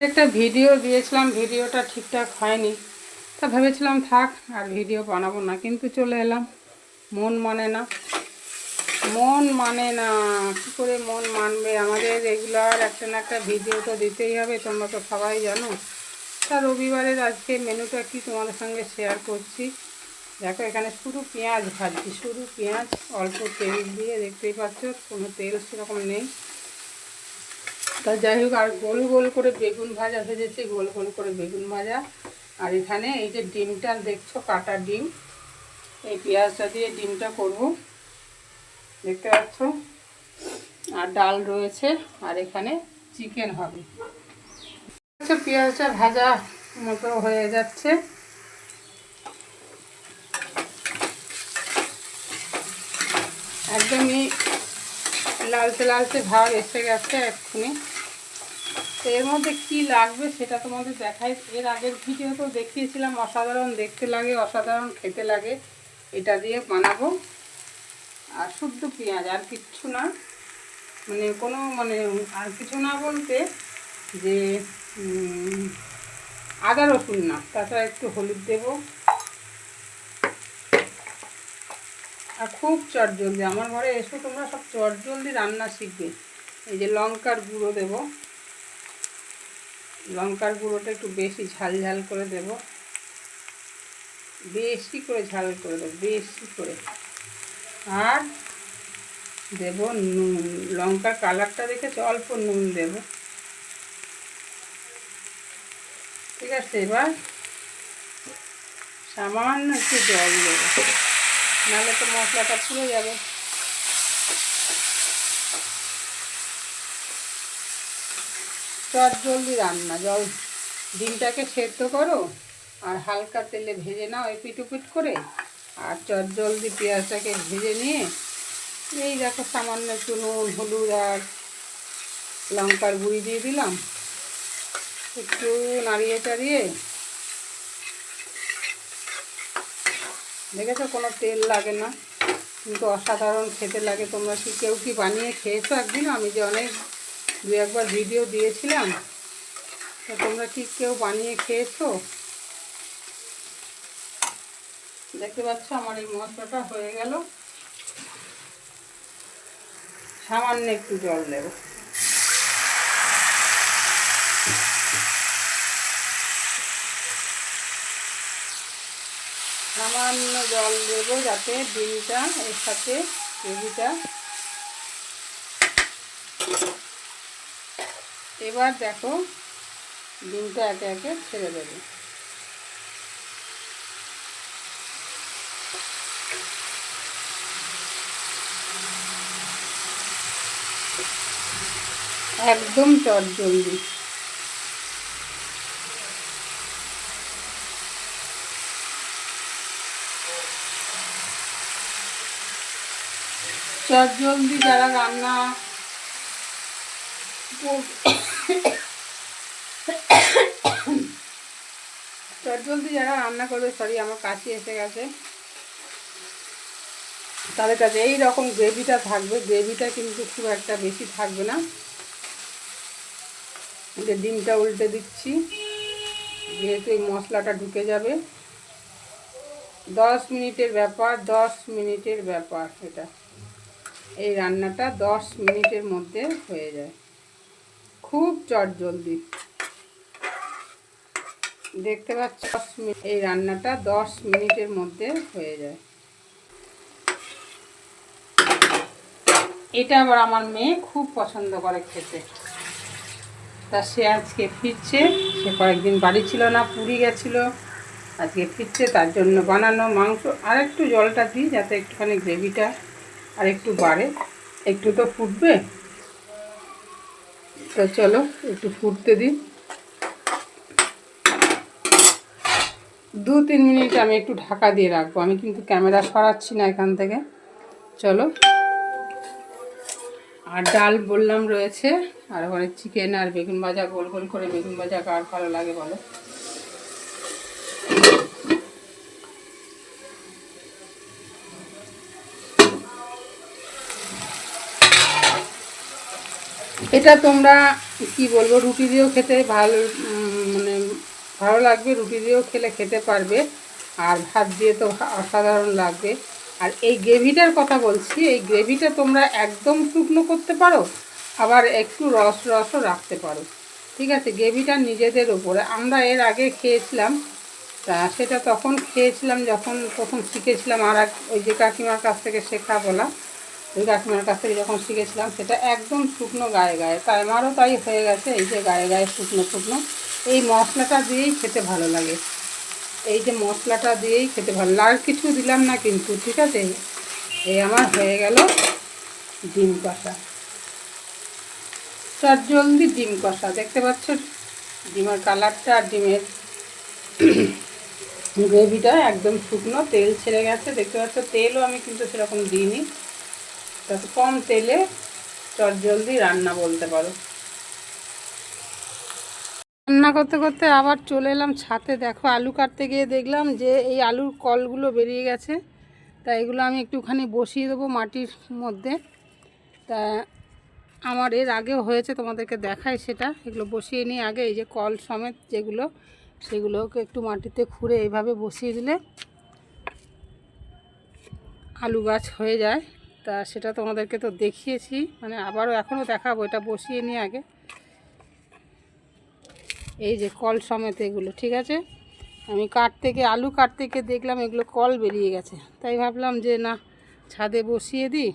একটা ভিডিও দিয়েছিলাম, ভিডিওটা ঠিকঠাক হয়নি। তা ভেবেছিলাম থাক, আর ভিডিও বানাবো না, কিন্তু চলে এলাম। মন মানে না। মন মানে না, কী করে মন মানবে? আমাদের রেগুলার একটা না একটা ভিডিও তো দিতেই হবে, তোমরা তো সবাই জানো। তা রবিবারের আজকে মেনুটা কি তোমাদের সঙ্গে শেয়ার করছি। দেখো, এখানে শুধু পেঁয়াজ ভাজছি, শুধু পেঁয়াজ, অল্প তেল দিয়ে দেখতেই পাচ্ছ, কোনো তেল সেরকম নেই। তা যাই হোক, আর গোল গোল করে বেগুন ভাজা ভেজেছি, গোল গোল করে বেগুন ভাজা। আর এখানে এই যে ডিমটা দেখছ, কাটা ডিম। এই পেঁয়াজটা দিয়ে ডিমটা করব। দেখতে পাচ্ছ? আর ডাল রয়েছে, আর এখানে চিকেন হবে। আচ্ছা পেঁয়াজটা ভাজা মতো হয়ে যাচ্ছে। একদমই লালচে লালচে ভাব এসে গেছে এক্ষুনি। তো এর মধ্যে কি লাগবে সেটা তোমাদের দেখাই। এর আগের ভিডিও তো দেখিয়েছিলাম, অসাধারণ দেখতে লাগে, অসাধারণ খেতে লাগে। এটা দিয়ে বানাবো। আর শুদ্ধ পেঁয়াজ, আর কিচ্ছু না। মানে কোনো মানে আর কিছু না বলতে যে আদা রসুন না। তাছাড়া একটু হলুদ দেবো। আর খুব চটজলদি আমার ঘরে এসো, তোমরা সব চটজলদি রান্না শিখবে। এই যে লঙ্কার গুঁড়ো দেব। লঙ্কার গুঁড়োটা একটু বেশি ঝাল ঝাল করে দেব। বেশি করে ঝাল করে দেবো, বেশি করে। আর দেব নুন। লঙ্কার কালারটা দেখেছি? অল্প নুন দেব। ঠিক আছে, এবার সামান্য একটু জল দেবো। নাহলে তো মশলাটা পুড়ে যাবে। চট জলদি রান্না, জল। ডিমটাকে সেদ্ধ করো আর হালকা তেলে ভেজে নাও এপিট উপিট করে। আর চট জলদি পেঁয়াজটাকে ভেজে নিয়ে এই দেখো সামান্য একটু নুন, হলুদ আর লঙ্কার গুঁড়ি দিয়ে দিলাম। একটু নাড়িয়ে চাড়িয়ে দেখেছ? কোনো তেল লাগে না। কিন্তু অসাধারণ খেতে লাগে তোমরা কি, কেউ কি বানিয়ে খেয়েছো একদিন? আমি যে অনেক, দু একবার ভিডিও দিয়েছিলাম। তো তোমরা কি কেউ বানিয়ে খেয়েছো? দেখতে পাচ্ছ, আমার এই মশলাটা হয়ে গেল। সামান্য একটু জল দেবো। সামান্য জল দেবো যাতে ডিমটা এর সাথে গ্রেভিটা এবার দেখো ডিমটা একে একে ছেড়ে দেবে। একদম চট জলদি চট জলদি যারা রান্না চট জলদি যারা রান্না করবে সরি আমার কাছে এসে গেছে। তাদের কাছে এই রকম গ্রেভিটা থাকবে। গ্রেভিটা কিন্তু খুব একটা বেশি থাকবে না। যে ডিমটা উল্টে দিচ্ছি। যেহেতু এই মশলাটা ঢুকে যাবে। দশ মিনিটের ব্যাপার, দশ মিনিটের ব্যাপার এটা। এই রান্নাটা দশ মিনিটের মধ্যে হয়ে যায়। খুব চট জলদি। দেখতে পাচ্ছ এই রান্নাটা দশ মিনিটের মধ্যে হয়ে যায়। এটা আবার আমার মেয়ে খুব পছন্দ করে খেতে। তা সে আজকে ফিরছে। সে কয়েকদিন বাড়ি ছিল না, পুরী গেছিল। আজকে ফিরছে, তার জন্য বানানো মাংস। আর একটু জলটা দিই যাতে একটুখানি গ্রেভিটা আর একটু বাড়ে। একটু তো ফুটবে। তো চলো, একটু ফুটতে দিন দু তিন মিনিট আমি একটু ঢাকা দিয়ে রাখব। আমি কিন্তু ক্যামেরা সরাচ্ছি না এখান থেকে। চলো। আর ডাল বললাম রয়েছে। আর ওখানে চিকেন আর বেগুন ভাজা, গোল গোল করে বেগুন ভাজা কার ভালো লাগে বলো? এটা তোমরা কি বলব, রুটি দিয়েও খেতে ভালো মানে ভালো লাগবে, রুটি দিয়েও খেলে খেতে পারবে। আর ভাত দিয়ে তো অসাধারণ লাগবে। আর এই গ্রেভিটার কথা বলছি, এই গ্রেভিটা তোমরা একদম শুকনো করতে পারো, আবার একটু রস, রসও রাখতে পারো। ঠিক আছে, গ্রেভিটা নিজেদের উপরে। আমরা এর আগে খেয়েছিলাম, তা সেটা তখন খেয়েছিলাম যখন প্রথম শিখেছিলাম আর এক ওই যে কাকিমার কাছ থেকে শেখা বলা। কাকিমার কাছ থেকে যখন শিখেছিলাম, সেটা একদম শুকনো গায়ে গায়ে। তাই আমারও তাই হয়ে গেছে, এই যে গায়ে গায়ে শুকনো শুকনো। এই মশলাটা দিয়েই খেতে ভালো লাগে। এই যে মশলাটা দিয়েই খেতে ভালো লাগে। আর কিছু দিলাম না কিন্তু, ঠিক আছে? এই আমার হয়ে গেল ডিম কষা। চট জলদি ডিম কষা, দেখতে পাচ্ছ? ডিমের কালারটা আর ডিমের গ্রেভিটা একদম শুকনো, তেল ছেড়ে গেছে, দেখতে পাচ্ছ? তেলও আমি কিন্তু সেরকম দিইনি। তাতে কম তেলে চট জলদি রান্না বলতে পারো। রান্না করতে করতে আবার চলে এলাম ছাতে দেখো আলু কাটতে গিয়ে দেখলাম যে এই আলুর কলগুলো বেরিয়ে গেছে। তা এগুলো আমি একটুখানি বসিয়ে দেবো মাটির মধ্যে। তা আমার এর আগেও হয়েছে, তোমাদেরকে দেখাই সেটা। এগুলো বসিয়ে নিয়ে আগে এই যে কল সমেত যেগুলো, সেগুলোকে একটু মাটিতে খুঁড়ে এইভাবে বসিয়ে দিলে আলু গাছ হয়ে যায়। তা সেটা তোমাদেরকে তো দেখিয়েছি মানে আবারও এখনও দেখাবো, এটা বসিয়ে নিয়ে আগে। এই যে কল সমেত এগুলো, ঠিক আছে? আমি কাটতে গিয়ে আলু কাটতে গিয়ে দেখলাম এগুলো কল বেরিয়ে গেছে। তাই ভাবলাম যে না, ছাদে বসিয়ে দিই।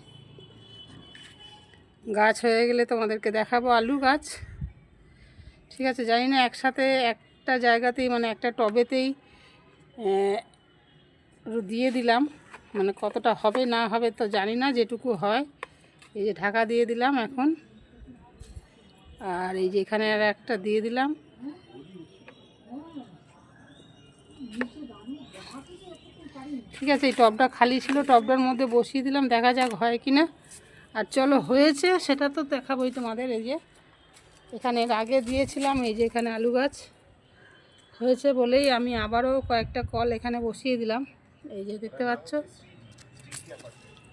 গাছ হয়ে গেলে তোমাদেরকে দেখাবো আলু গাছ। ঠিক আছে, জানি না, একসাথে একটা জায়গাতেই মানে একটা টবেতেই দিয়ে দিলাম। মানে কতটা হবে, না হবে তো জানি না, যেটুকু হয়। এই যে ঢাকা দিয়ে দিলাম এখন। আর এই যে এখানে আর একটা দিয়ে দিলাম। ঠিক আছে, এই টবটা খালি ছিল টবটার মধ্যে বসিয়ে দিলাম, দেখা যাক হয় কি না। আর চলো, হয়েছে, সেটা তো দেখাবোই তোমাদের, এই যে। এখানে আগে দিয়েছিলাম, এই যে এখানে আলু গাছ। হয়েছে বলেই আমি আবারও কয়েকটা কল এখানে বসিয়ে দিলাম। এই যে দেখতে পাচ্ছ?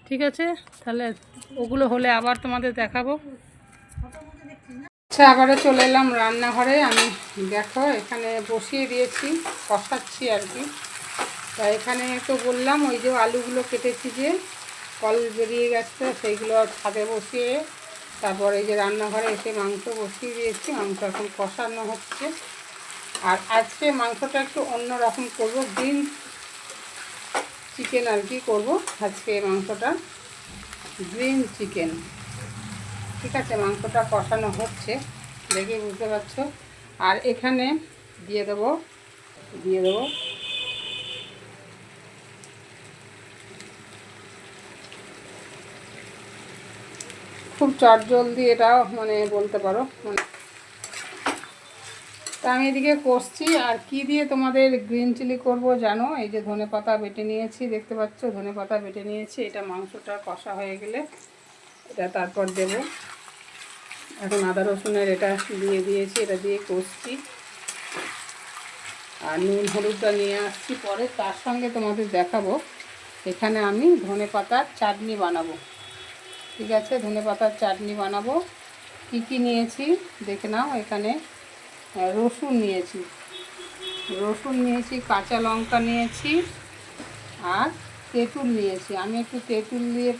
ঠিক আছে? তাহলে ওগুলো হলে আবার তোমাদের দেখাবো। আচ্ছা আবারও চলে এলাম রান্নাঘরে। আমি দেখো, এখানে বসিয়ে দিয়েছি, কষাচ্ছি আর কি। তা এখানে তো বললাম, ওই যে আলুগুলো কেটেছি যে কল বেরিয়ে গেছে, সেইগুলো ছাদে বসিয়ে, তারপর এই যে রান্নাঘরে এসে মাংস বসিয়ে দিয়েছি। মাংস এখন কষানো হচ্ছে। আর আজকে মাংসটা একটু অন্য রকম করব। গ্রিন চিকেন আর কি করব? আজকে মাংসটা। গ্রিন চিকেন ঠিক আছে, মাংসটা কষানো হচ্ছে, দেখে বুঝতে পারছ? আর এখানে দিয়ে দেবো দিয়ে দেবো খুব চটজলদি এটাও মানে বলতে পারো মানে তা আমি এদিকে কষছি, আর কি দিয়ে তোমাদের গ্রিন চিলি করব জানো? এই যে ধনে পাতা বেটে নিয়েছি, দেখতে পাচ্ছ? ধনে পাতা বেটে নিয়েছি, এটা মাংসটা কষা হয়ে গেলে এটা তারপর দেব। এখন আদা রসুনের এটা দিয়ে দিয়েছি, এটা দিয়ে কষছি। আর নুন হলুদটা নিয়ে আসছি পরে, তার সঙ্গে তোমাদের দেখাবো। এখানে আমি ধনে পাতার চাটনি বানাবো। ঠিক আছে? ধনে পাতার চাটনি বানাবো। কী কী নিয়েছি? দেখে নাও এখানে। রসুন নিয়েছি। রসুন নিয়েছি, কাঁচা লঙ্কা নিয়েছি আর তেঁতুল নিয়েছি। আমি একটু তেঁতুল দিয়ে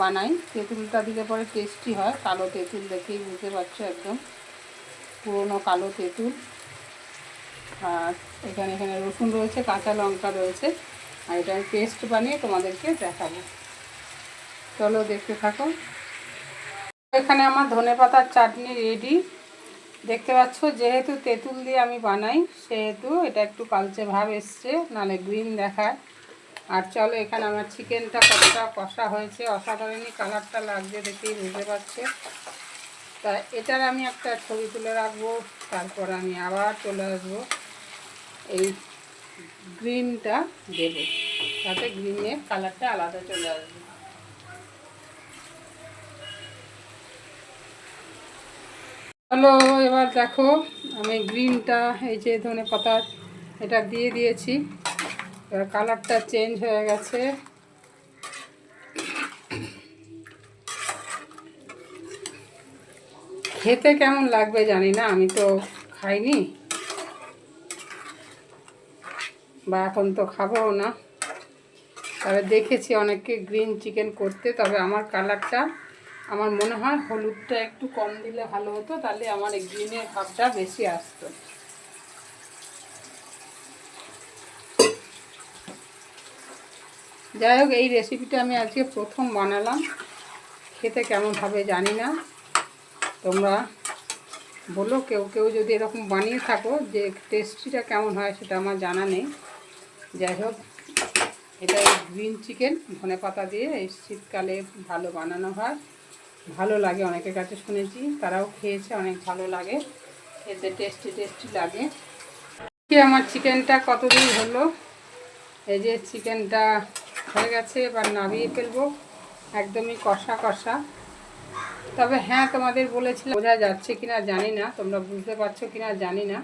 বানাই। তেঁতুলটা দিলে পরে টেস্টি হয়। কালো তেঁতুল দেখেই বুঝতে পারছ একদম। পুরোনো কালো তেঁতুল। আর এখানে এখানে রসুন রয়েছে, কাঁচা লঙ্কা রয়েছে। আর এটা আমি পেস্ট বানিয়ে তোমাদেরকে দেখাবো। চলো দেখতে থাকো। এখানে আমার ধনে পাতার চাটনি রেডি দেখতে পাচ্ছ, যেহেতু তেঁতুল দিয়ে আমি বানাই, সেহেতু এটা একটু কালচে ভাব এসছে, নালে গ্রিন দেখায়। আর চলো, এখানে আমার চিকেনটা কতটা কষা হয়েছে, অসাধারণই কালারটা লাগছে দেখেই বুঝতে পারছে। তা এটার আমি একটা ছবি তুলে রাখব, তারপর আমি আবার চলে আসব। এই গ্রিনটা দেবো, তাতে গ্রিনের কালারটা আলাদা চলে আসবে। হ্যালো, এবার দেখো আমি গ্রিনটা, এই যে ধনে পাতা এটা দিয়ে দিয়েছি। এবার কালারটা চেঞ্জ হয়ে গেছে। খেতে কেমন লাগবে জানি না, আমি তো খাইনি। বা এখন তো খাব না। তবে দেখেছি অনেককে গ্রিন চিকেন করতে, তবে আমার কালারটা আমার মনে হয় হলুদটা একটু কম দিলে ভালো হতো, তাহলে আমার গ্রিনের ভাবটা বেশি আসতো। যাই হোক, এই রেসিপিটা আমি আজকে প্রথম বানালাম। খেতে কেমন হবে জানি না। তোমরা বলো, কেউ কেউ যদি এরকম বানিয়ে থাকো যে টেস্টিটা কেমন হয় সেটা আমার জানা নেই। যাই হোক, এটা গ্রিন চিকেন ধনে পাতা দিয়ে এই শীতকালে ভালো বানানো হয়। ভালো লাগে অনেকের কাছে শুনেছি, তারাও খেয়েছে, অনেক ভালো লাগে, খেতে টেস্টি টেস্টি লাগে। আমার চিকেনটা কতদিন হলো? এই যে চিকেনটা হয়ে গেছে, এবার নামিয়ে ফেলব, একদমই কষা কষা। তবে হ্যাঁ তোমাদের বলেছিলাম, বোঝা যাচ্ছে কিনা জানি না, তোমরা বুঝতে পারছ কিনা জানি না।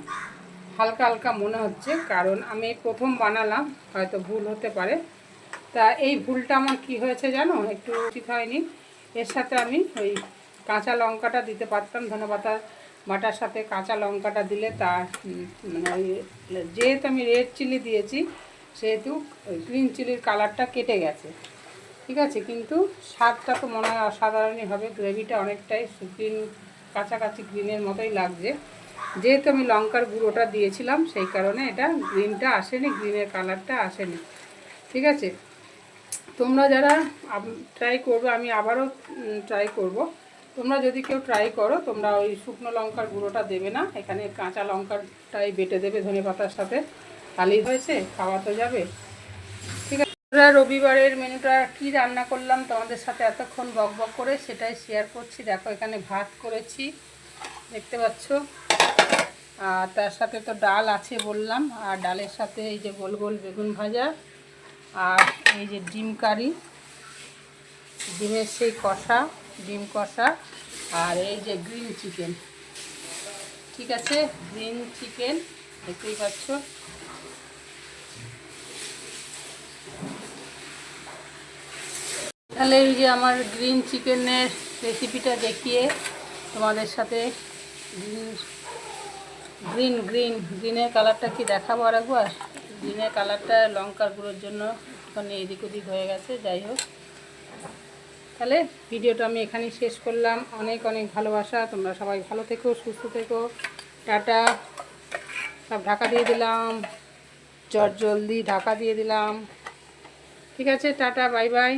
হালকা হালকা মনে হচ্ছে, কারণ আমি প্রথম বানালাম, হয়তো ভুল হতে পারে। তা এই ভুলটা আমার কি হয়েছে জানো? একটু উচিত হয়নি। এর সাথে আমি ওই কাঁচা লঙ্কাটা দিতে পারতাম, ধনেপাতা বাটার সাথে কাঁচা লঙ্কাটা দিলে তার মানে ওই যেহেতু আমি রেড চিলি দিয়েছি, সেহেতু ওই গ্রিন চিলির কালারটা কেটে গেছে। ঠিক আছে? কিন্তু স্বাদটা তো মনে হয় অসাধারণই হবে গ্রেভিটা অনেকটাই গ্রিন কাছাকাছি গ্রিনের মতোই লাগছে। যেহেতু আমি লঙ্কার গুঁড়োটা দিয়েছিলাম, সেই কারণে এটা গ্রিনটা আসেনি গ্রিনের কালারটা আসেনি। ঠিক আছে? তোমরা যারা ট্রাই করবে, আমি আবারও ট্রাই করব। তোমরা যদি কেউ ট্রাই করো, তোমরা ওই শুকনো লঙ্কার গুঁড়োটা দেবে না। এখানে কাঁচা লঙ্কারটাই বেটে দেবে ধনে পাতার সাথে। খালি হয়েছে? খাওয়া তো যাবে। ঠিক আছে। রবিবারের মেনুটা কি রান্না করলাম তোমাদের সাথে এতক্ষণ বক বক করে সেটাই শেয়ার করছি। দেখো, এখানে ভাত করেছি, দেখতে পাচ্ছ। আর তার সাথে তো ডাল আছে বললাম। আর ডালের সাথে এই যে গোল গোল বেগুন ভাজা। আর এই যে ডিম কারি, ডিমের সেই কষা, ডিম কষা, আর এই যে গ্রিন চিকেন। ঠিক আছে? গ্রিন চিকেন, দেখতেই পাচ্ছ। তাহলে এই যে আমার গ্রিন চিকেনের রেসিপিটা দেখিয়ে তোমাদের সাথে গ্রিন গ্রিন গ্রিন, গ্রিনের কালারটা কি দেখাবো আর একবার গ্রিনের কালারটা লঙ্কার গুঁড়োর জন্য ওখানে এদিক ওদিক হয়ে গেছে, যাই হোক। তাহলে ভিডিওটা আমি এখানেই শেষ করলাম। অনেক অনেক ভালোবাসা, তোমরা সবাই ভালো থেকো, সুস্থ থেকো। টাটা। সব ঢাকা দিয়ে দিলাম। চট জলদি ঢাকা দিয়ে দিলাম। ঠিক আছে, টাটা, বাই বাই।